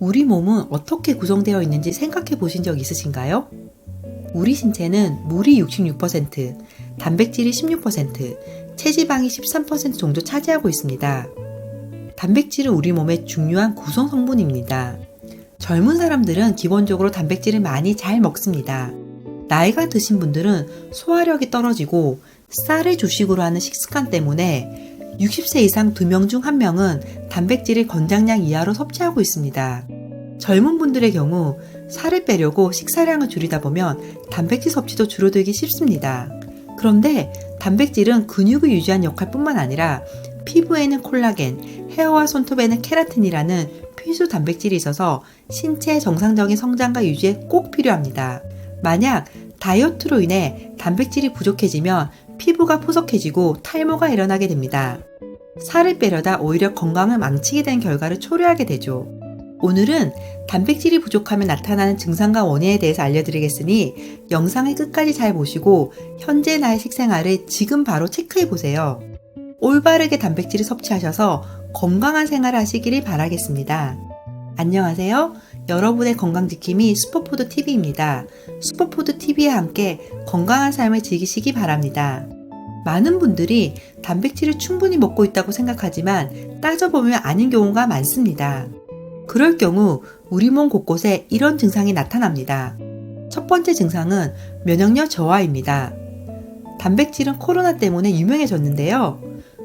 우리 몸은 어떻게 구성되어 있는지 생각해 보신 적 있으신가요? 우리 신체는 물이 66%, 단백질이 16%, 체지방이 13% 정도 차지하고 있습니다. 단백질은 우리 몸의 중요한 구성 성분입니다. 젊은 사람들은 기본적으로 단백질을 많이 잘 먹습니다. 나이가 드신 분들은 소화력이 떨어지고 쌀을 주식으로 하는 식습관 때문에 60세 이상 2명 중 1명은 단백질을 권장량 이하로 섭취하고 있습니다. 젊은 분들의 경우 살을 빼려고 식사량을 줄이다 보면 단백질 섭취도 줄어들기 쉽습니다. 그런데 단백질은 근육을 유지하는 역할뿐만 아니라 피부에는 콜라겐, 헤어와 손톱에는 케라틴이라는 필수 단백질이 있어서 신체의 정상적인 성장과 유지에 꼭 필요합니다. 만약 다이어트로 인해 단백질이 부족해지면 피부가 포석해지고 탈모가 일어나게 됩니다. 살을 빼려다 오히려 건강을 망치게 된 결과를 초래하게 되죠. 오늘은 단백질이 부족하면 나타나는 증상과 원인에 대해서 알려드리겠으니 영상을 끝까지 잘 보시고 현재 나의 식생활을 지금 바로 체크해 보세요. 올바르게 단백질을 섭취하셔서 건강한 생활을 하시기를 바라겠습니다. 안녕하세요. 여러분의 건강지킴이 슈퍼푸드 TV입니다. 슈퍼푸드 TV와 함께 건강한 삶을 즐기시기 바랍니다. 많은 분들이 단백질을 충분히 먹고 있다고 생각하지만 따져보면 아닌 경우가 많습니다. 그럴 경우 우리 몸 곳곳에 이런 증상이 나타납니다. 첫 번째 증상은 면역력 저하입니다. 단백질은 코로나 때문에 유명해졌는데요.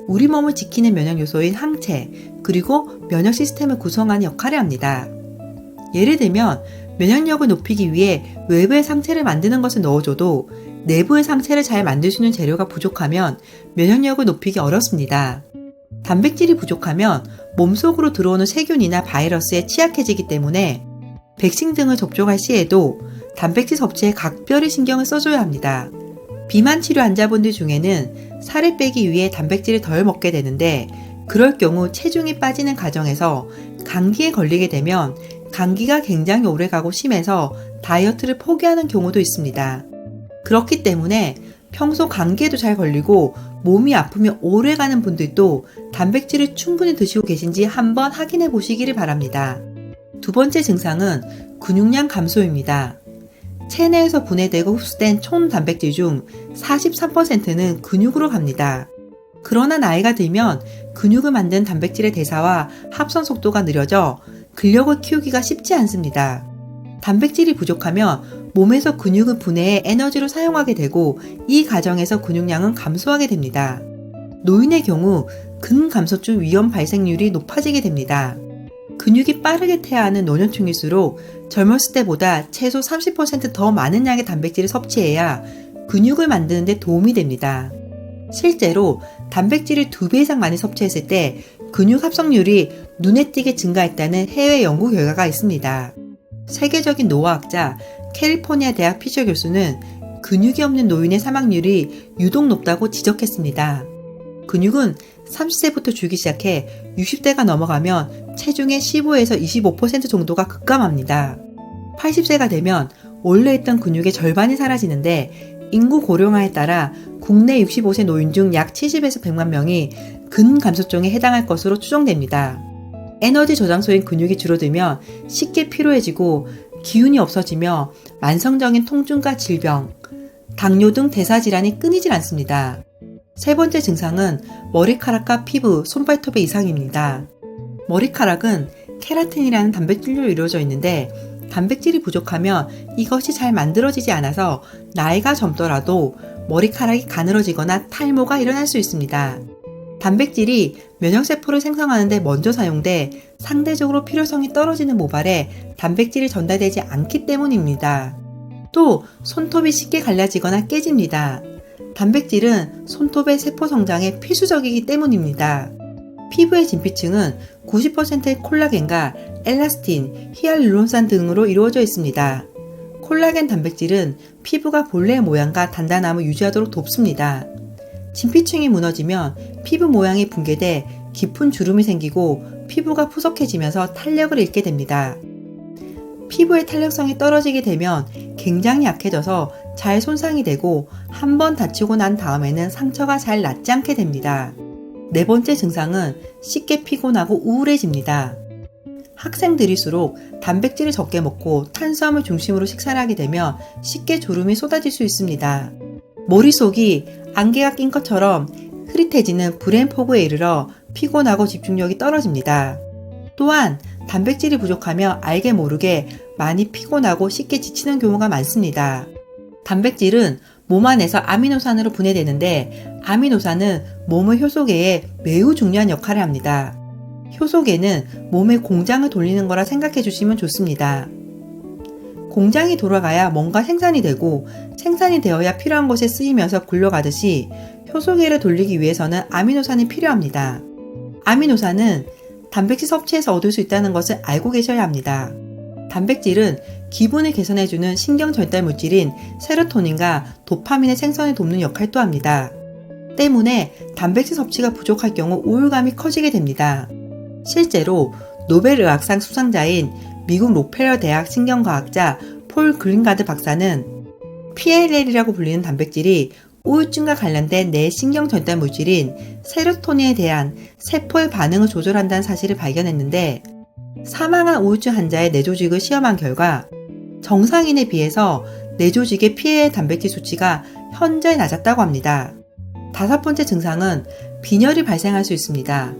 우리 몸을 지키는 면역 요소인 항체, 그리고 면역 시스템을 구성하는 역할을 합니다. 예를 들면, 면역력을 높이기 위해 외부의 상체를 만드는 것을 넣어줘도 내부의 상체를 잘 만들 수 있는 재료가 부족하면 면역력을 높이기 어렵습니다. 단백질이 부족하면 몸속으로 들어오는 세균이나 바이러스에 취약해지기 때문에 백신 등을 접종할 시에도 단백질 섭취에 각별히 신경을 써줘야 합니다. 비만 치료 환자분들 중에는 살을 빼기 위해 단백질을 덜 먹게 되는데 그럴 경우 체중이 빠지는 과정에서 감기에 걸리게 되면 감기가 굉장히 오래 가고 심해서 다이어트를 포기하는 경우도 있습니다. 그렇기 때문에 평소 감기에도 잘 걸리고 몸이 아프면 오래 가는 분들도 단백질을 충분히 드시고 계신지 한번 확인해 보시기를 바랍니다. 두 번째 증상은 근육량 감소입니다. 체내에서 분해되고 흡수된 총 단백질 중 43%는 근육으로 갑니다. 그러나 나이가 들면 근육을 만든 단백질의 대사와 합선 속도가 느려져 근력을 키우기가 쉽지 않습니다. 단백질이 부족하면 몸에서 근육을 분해해 에너지로 사용하게 되고 이 과정에서 근육량은 감소하게 됩니다. 노인의 경우 근감소증 위험 발생률이 높아지게 됩니다. 근육이 빠르게 태아하는 노년층일수록 젊었을 때보다 최소 30%더 많은 양의 단백질을 섭취해야 근육을 만드는 데 도움이 됩니다. 실제로 단백질을 두 배 이상 많이 섭취했을 때 근육 합성률이 눈에 띄게 증가했다는 해외 연구 결과가 있습니다. 세계적인 노화학자 캘리포니아 대학 피셔 교수는 근육이 없는 노인의 사망률이 유독 높다고 지적했습니다. 근육은 30세부터 줄기 시작해 60대가 넘어가면 체중의 15에서 25% 정도가 급감합니다. 80세가 되면 원래 있던 근육의 절반이 사라지는데 인구 고령화에 따라 국내 65세 노인 중 약 70에서 100만 명이 근감소증에 해당할 것으로 추정됩니다. 에너지 저장소인 근육이 줄어들면 쉽게 피로해지고 기운이 없어지며 만성적인 통증과 질병, 당뇨 등 대사질환이 끊이질 않습니다. 세 번째 증상은 머리카락과 피부, 손발톱의 이상입니다. 머리카락은 케라틴이라는 단백질로 이루어져 있는데 단백질이 부족하면 이것이 잘 만들어지지 않아서 나이가 젊더라도 머리카락이 가늘어지거나 탈모가 일어날 수 있습니다. 단백질이 면역세포를 생성하는데 먼저 사용돼 상대적으로 필요성이 떨어지는 모발에 단백질이 전달되지 않기 때문입니다. 또 손톱이 쉽게 갈라지거나 깨집니다. 단백질은 손톱의 세포 성장에 필수적이기 때문입니다. 피부의 진피층은 90%의 콜라겐과 엘라스틴, 히알루론산 등으로 이루어져 있습니다. 콜라겐 단백질은 피부가 본래의 모양과 단단함을 유지하도록 돕습니다. 진피층이 무너지면 피부 모양이 붕괴돼 깊은 주름이 생기고 피부가 푸석해지면서 탄력을 잃게 됩니다. 피부의 탄력성이 떨어지게 되면 굉장히 약해져서 잘 손상이 되고 한 번 다치고 난 다음에는 상처가 잘 낫지 않게 됩니다. 네 번째 증상은 쉽게 피곤하고 우울해집니다. 학생들일수록 단백질을 적게 먹고 탄수화물 중심으로 식사를 하게 되면 쉽게 졸음이 쏟아질 수 있습니다. 머릿속이 안개가 낀 것처럼 흐릿해지는 브레인 포그에 이르러 피곤하고 집중력이 떨어집니다. 또한 단백질이 부족하며 알게 모르게 많이 피곤하고 쉽게 지치는 경우가 많습니다. 단백질은 몸 안에서 아미노산으로 분해되는데 아미노산은 몸의 효소계에 매우 중요한 역할을 합니다. 효소계는 몸의 공장을 돌리는 거라 생각해 주시면 좋습니다. 공장이 돌아가야 뭔가 생산이 되고 생산이 되어야 필요한 곳에 쓰이면서 굴러가듯이 효소계를 돌리기 위해서는 아미노산이 필요합니다. 아미노산은 단백질 섭취에서 얻을 수 있다는 것을 알고 계셔야 합니다. 단백질은 기분을 개선해주는 신경 전달 물질인 세로토닌과 도파민의 생성에 돕는 역할 도 합니다. 때문에 단백질 섭취가 부족할 경우 우울감이 커지게 됩니다. 실제로 노벨 의학상 수상자인 미국 로펠러 대학 신경과학자 폴 글린가드 박사는 PLL이라고 불리는 단백질이 우울증과 관련된 뇌 신경 전달 물질인 세로토닌에 대한 세포의 반응을 조절한다는 사실을 발견했는데 사망한 우울증 환자의 뇌 조직을 시험한 결과 정상인에 비해서 뇌조직의 피해 단백질 수치가 현저히 낮았다고 합니다. 다섯 번째 증상은 빈혈이 발생할 수 있습니다.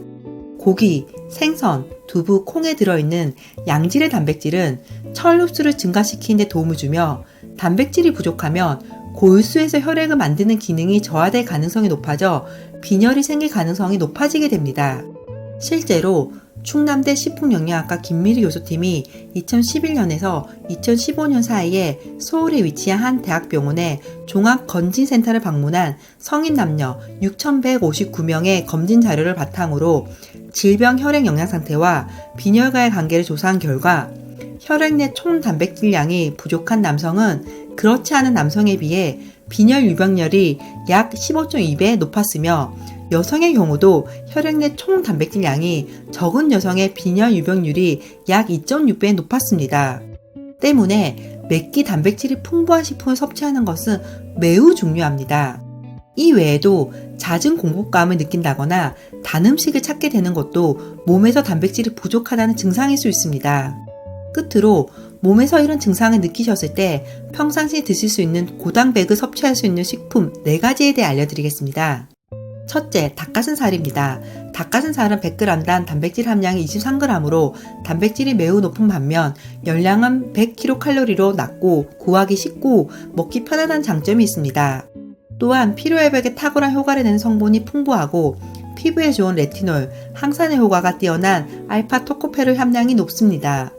고기, 생선, 두부, 콩에 들어있는 양질의 단백질은 철 흡수를 증가시키는 데 도움을 주며 단백질이 부족하면 골수에서 혈액을 만드는 기능이 저하될 가능성이 높아져 빈혈이 생길 가능성이 높아지게 됩니다. 실제로 충남대 식품영양학과 김미리 교수팀이 2011년에서 2015년 사이에 서울에 위치한 한 대학병원의 종합건진센터를 방문한 성인 남녀 6,159명의 검진 자료를 바탕으로 질병 혈액 영양 상태와 빈혈과의 관계를 조사한 결과 혈액 내 총 단백질량이 부족한 남성은 그렇지 않은 남성에 비해 빈혈 유병률이 약 15.2배 높았으며 여성의 경우도 혈액 내 총 단백질량이 적은 여성의 빈혈 유병률이 약 2.6배 높았습니다. 때문에 맵기 단백질이 풍부한 식품을 섭취하는 것은 매우 중요합니다. 이 외에도 잦은 공복감을 느낀다거나 단 음식을 찾게 되는 것도 몸에서 단백질이 부족하다는 증상일 수 있습니다. 끝으로 몸에서 이런 증상을 느끼셨을 때 평상시에 드실 수 있는 고단백을 섭취할 수 있는 식품 4가지에 대해 알려드리겠습니다. 첫째, 닭가슴살입니다. 닭가슴살은 100g당 단백질 함량이 23g으로 단백질이 매우 높은 반면 열량은 100kcal로 낮고 구하기 쉽고 먹기 편하다는 장점이 있습니다. 또한 피로 회복에 탁월한 효과를 내는 성분이 풍부하고 피부에 좋은 레티놀, 항산화 효과가 뛰어난 알파 토코페롤 함량이 높습니다.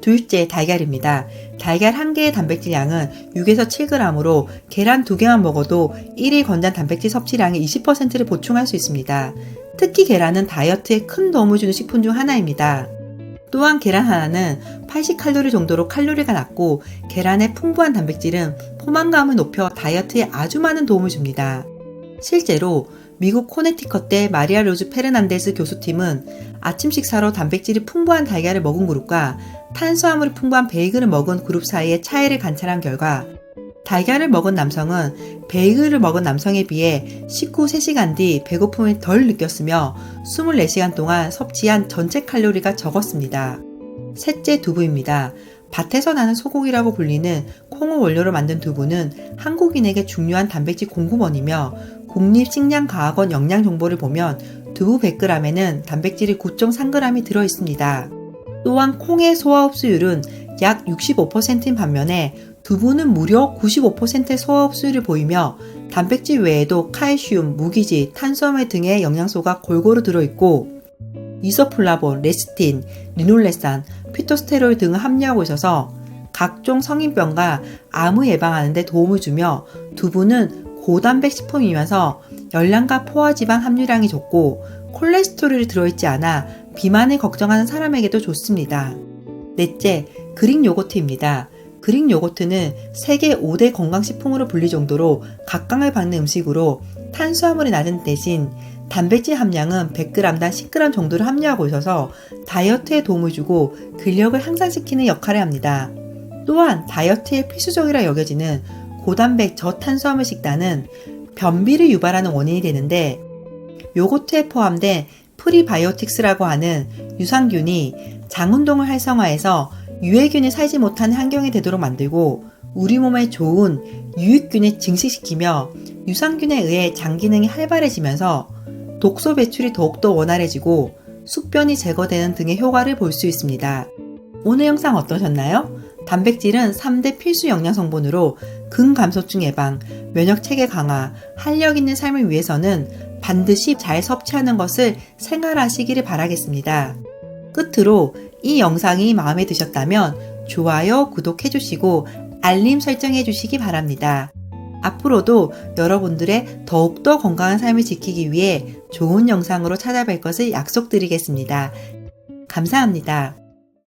둘째, 달걀입니다. 달걀 한 개의 단백질 양은 6에서 7g으로 계란 두 개만 먹어도 1일 건당 단백질 섭취량의 20%를 보충할 수 있습니다. 특히 계란은 다이어트에 큰 도움을 주는 식품 중 하나입니다. 또한 계란 하나는 80칼로리 정도로 칼로리가 낮고 계란의 풍부한 단백질은 포만감을 높여 다이어트에 아주 많은 도움을 줍니다. 실제로 미국 코네티컷대 마리아 로즈 페르난데스 교수팀은 아침 식사로 단백질이 풍부한 달걀을 먹은 그룹과 탄수화물이 풍부한 베이글을 먹은 그룹 사이의 차이를 관찰한 결과 달걀을 먹은 남성은 베이글을 먹은 남성에 비해 식후 3시간 뒤 배고픔을 덜 느꼈으며 24시간 동안 섭취한 전체 칼로리가 적었습니다. 셋째 두부입니다. 밭에서 나는 소고기라고 불리는 콩을 원료로 만든 두부는 한국인에게 중요한 단백질 공급원이며 국립식량과학원 영양 정보를 보면 두부 100g에는 단백질이 9.3g이 들어 있습니다. 또한 콩의 소화 흡수율은 약 65%인 반면에 두부는 무려 95%의 소화 흡수율을 보이며 단백질 외에도 칼슘, 무기질, 탄수화물 등의 영양소가 골고루 들어있고 이소플라본, 레시틴, 리놀레산, 피토스테롤 등을 함유하고 있어서 각종 성인병과 암을 예방하는 데 도움을 주며 두부는 고단백 식품이면서 열량과 포화지방 함유량이 적고 콜레스테롤이 들어있지 않아 비만을 걱정하는 사람에게도 좋습니다. 넷째, 그릭 요거트입니다. 그릭 요거트는 세계 5대 건강식품으로 불릴 정도로 각광을 받는 음식으로 탄수화물이 낮은 대신 단백질 함량은 100g당 10g 정도를 함유하고 있어서 다이어트에 도움을 주고 근력을 향상시키는 역할을 합니다. 또한 다이어트에 필수적이라 여겨지는 고단백 저탄수화물 식단은 변비를 유발하는 원인이 되는데 요거트에 포함된 프리바이오틱스라고 하는 유산균이 장 운동을 활성화해서 유해균이 살지 못하는 환경이 되도록 만들고 우리 몸에 좋은 유익균을 증식시키며 유산균에 의해 장 기능이 활발해지면서 독소 배출이 더욱더 원활해지고 숙변이 제거되는 등의 효과를 볼 수 있습니다. 오늘 영상 어떠셨나요? 단백질은 3대 필수 영양 성분으로 근감소증 예방, 면역 체계 강화, 활력 있는 삶을 위해서는 반드시 잘 섭취하는 것을 생활하시기를 바라겠습니다. 끝으로 이 영상이 마음에 드셨다면 좋아요, 구독해 주시고 알림 설정해 주시기 바랍니다. 앞으로도 여러분들의 더욱더 건강한 삶을 지키기 위해 좋은 영상으로 찾아뵐 것을 약속드리겠습니다. 감사합니다.